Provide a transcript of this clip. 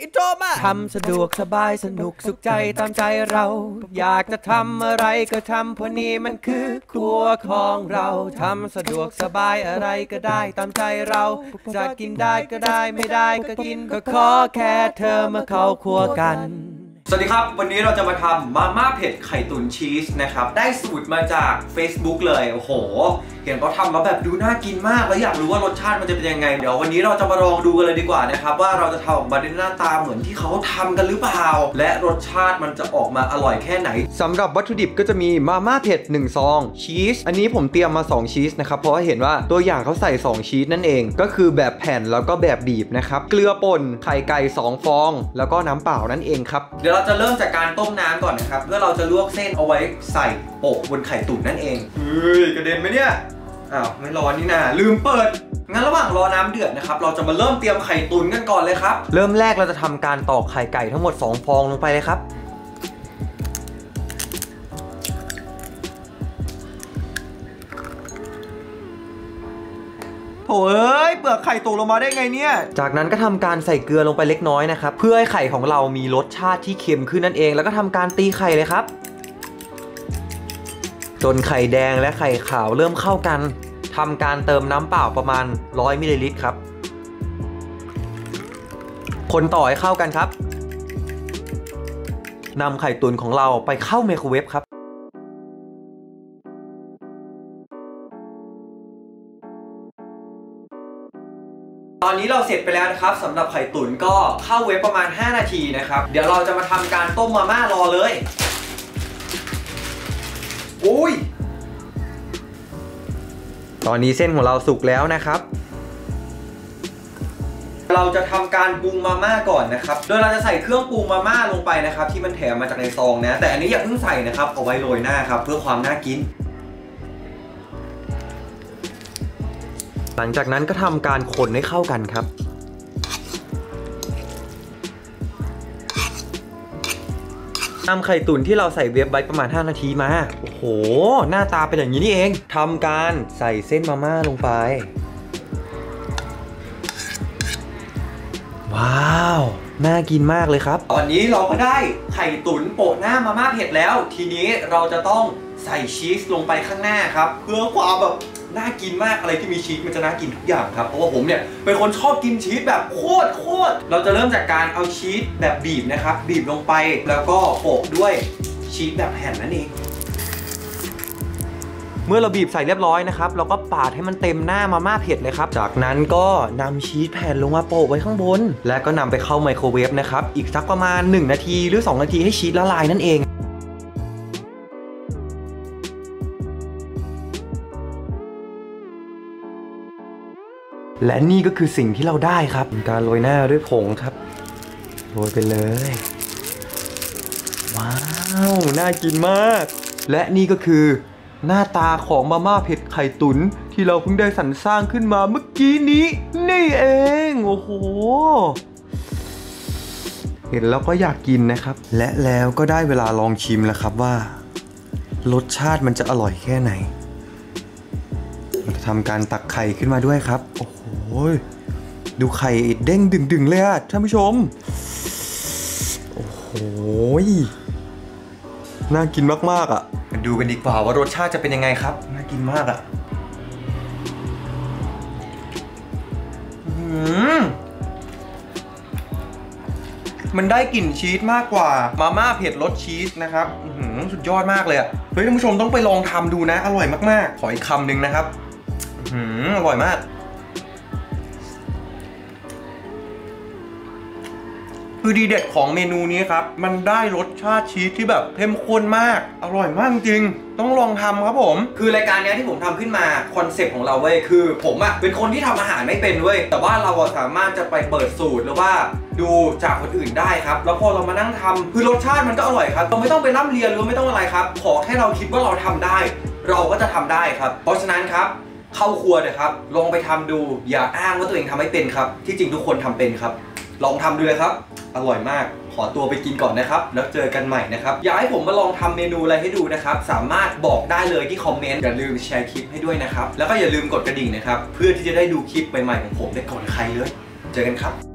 อินโทรมาทำสะดวกสบายสนุกสุขใจตามใจเรา อยากจะทำอะไรก็ทำเพราะนี่มันคือครัวของเราทำสะดวกสบายอะไรก็ได้ตามใจเรา จะกินได้ก็ได้ไม่ได้ก็กินก็ขอแค่เธอมาเข้าครัวกัน สวัสดีครับ วันนี้เราจะมาทำมาม่าเผ็ดไข่ตุ๋นชีสนะครับ ได้สูตรมาจาก Facebook เลย โอ้โห เห็นเขาทำแล้วแบบดูน่ากินมาก แล้วอยากรู้ว่ารสชาติมันจะเป็นยังไง เดี๋ยววันนี้เราจะมาลองดูกันเลยดีกว่านะครับ ว่าเราจะทำออกมาได้หน้าตาเหมือนที่เขาทำกันหรือเปล่า และรสชาติมันจะออกมาอร่อยแค่ไหนสำหรับวัตถุดิบก็จะมีมาม่าเผ็ด1ซองชีสอันนี้ผมเตรียมมา 2 ชีสนะครับเพราะว่าเห็นว่าตัวอย่างเขาใส่ 2 ชีสนั่นเอง ก็คือแบบแผ่นแล้วก็แบบบีบนะครับเกลือป่นไข่ไก่2ฟอง แล้วก็น้ำเปล่านั่นเองครับเดี๋ยวเราจะเริ่มจากการต้มน้ำก่อนนะครับเพื่อเราจะลวกเส้นเอาไว้ใส่โปะบนไข่ตุ๋นนั่นเองเฮ้ยกระเด็นไหมเนี่ยอ้าวไม่ร้อนนี่นาลืมเปิดงั้นระหว่างรอน้ำเดือดนะครับ เราจะมาเริ่มเตรียมไข่ตุ๋นกันก่อนเลยครับ เริ่มแรกเราจะทำการตอกไข่ไก่ทั้งหมด 2 ฟองลงไปเลยครับ โถเอ้ยเปลือกไข่ตกลงมาได้ไงเนี่ย จากนั้นก็ทำการใส่เกลือลงไปเล็กน้อยนะครับ เพื่อให้ไข่ของเรามีรสชาติที่เค็มขึ้นนั่นเอง แล้วก็ทำการตีไข่เลยครับ จนไข่แดงและไข่ขาวเริ่มเข้ากันทำการเติมน้ำเปล่าประมาณ 100มิลลิลิตรครับ คนต่อให้เข้ากันครับนำไข่ตุ๋นของเราไปเข้าไมโครเวฟครับ ตอนนี้เราเสร็จไปแล้วนะครับสำหรับไข่ตุ๋นก็เข้าเวฟประมาณ 5 นาทีนะครับ เดี๋ยวเราจะมาทำการต้มมาม่ารอเลยอุ้ยตอนนี้เส้นของเราสุกแล้วนะครับ เราจะทำการปรุงมาม่าก่อนนะครับ โดยเราจะใส่เครื่องปรุงมาม่าลงไปนะครับ ที่มันแถมมาจากในซองนะ แต่อันนี้อย่าเพิ่งใส่นะครับ เอาไว้โรยหน้าครับ เพื่อความน่ากิน หลังจากนั้นก็ทำการคนให้เข้ากันครับ นำไข่ตุ๋นที่เราใส่เวฟไว้ประมาณ 5 นาทีมา โอ้โห หน้าตาเป็นอย่างนี้นี่เอง ทำการใส่เส้นมาม่าลงไป ว้าวน่ากินมากเลยครับ ตอนนี้เราก็ได้ไข่ตุ๋นโปะหน้ามาม่าเผ็ดแล้ว ทีนี้เราจะต้องใส่ชีสลงไปข้างหน้าครับ เพื่อความแบบ น่ากินมากอะไรที่มีชีสมันจะน่ากินทุกอย่างครับเพราะว่าผมเนี่ยเป็นคนชอบกินชีสแบบโคตรโคตรเราจะเริ่มจากการเอาชีสแบบบีบนะครับ บีบลงไปแล้วก็โปะด้วยชีสแบบแผ่นนั่นเองเมื่อเราบีบใส่เรียบร้อยนะครับ เราก็ปาดให้มันเต็มหน้ามาม่าเผ็ดเลยครับ จากนั้นก็นำชีสแผ่นลงมาโปะไว้ข้างบน และก็นำไปเข้าไมโครเวฟนะครับ อีกสักประมาณ 1 นาทีหรือ 2 นาทีให้ชีสละลายนั่นเอง และนี่ก็คือสิ่งที่เราได้ครับ การโรยหน้าด้วยผงครับ โรยไปเลย ว้าว น่ากินมาก และนี่ก็คือ หน้าตาของมาม่าเผ็ดไข่ตุน๋นที่เราเพิ่งได้สรรสร้างขึ้นมาเมื่อกี้นี้ นี่เอง โอ้โห เห็นแล้วก็อยากกินนะครับ และแล้วก็ได้เวลาลองชิมแล้วครับว่า รสชาติมันจะอร่อยแค่ไหน จะทำการตักไข่ขึ้นมาด้วยครับ โอ้โห ดูไข่เด้งดึงๆเลยอะท่านผู้ชม โอ้โห น่ากินมากๆอะมาดูกันดีกว่าว่ารสชาติจะเป็นยังไงครับ น่ากินมากอะ่ะมันได้กลิ่นชีสมากกว่า มาม่าเผ็ดรสชีสนะครับหือสุดยอดมากเลยอะ่ะ เฮ้ยท่านผู้ชมต้องไปลองทำดูนะ อร่อยมาก ๆ ขออีกคำหนึ่งนะครับ อื้อหืออร่อยมาก คือดีเด็ดของเมนูนี้ครับ มันได้รสชาติชีสที่แบบเข้มข้นมาก อร่อยมากจริง ต้องลองทำครับผม คือรายการนี้ที่ผมทำขึ้นมาคอนเซปต์ของเราเว้ยคือ ผมอะเป็นคนที่ทำอาหารไม่เป็นเว้ยแต่ว่าเราสามารถจะไปเปิดสูตรหรือว่าดูจากคนอื่นได้ครับ แล้วพอเรามานั่งทำคือรสชาติมันก็อร่อยครับ เราไม่ต้องไปร่ำเรียนหรือไม่ต้องอะไรครับ ขอแค่เราคิดว่าเราทำได้ เราก็จะทำได้ครับ เพราะฉะนั้นครับ เข้าครัวนะครับ ลองไปทำดู อย่าอ้างว่าตัวเองทำไม่เป็นครับ ที่จริงทุกคนทำเป็นครับ ลองทำดูเลยครับ อร่อยมาก ขอตัวไปกินก่อนนะครับ แล้วเจอกันใหม่นะครับ อยากให้ผมมาลองทำเมนูอะไรให้ดูนะครับ สามารถบอกได้เลยที่คอมเมนต์ อย่าลืมแชร์คลิปให้ด้วยนะครับ แล้วก็อย่าลืมกดกระดิ่งนะครับ เพื่อที่จะได้ดูคลิปใหม่ๆของผมได้ก่อนใครเลย เจอกันครับ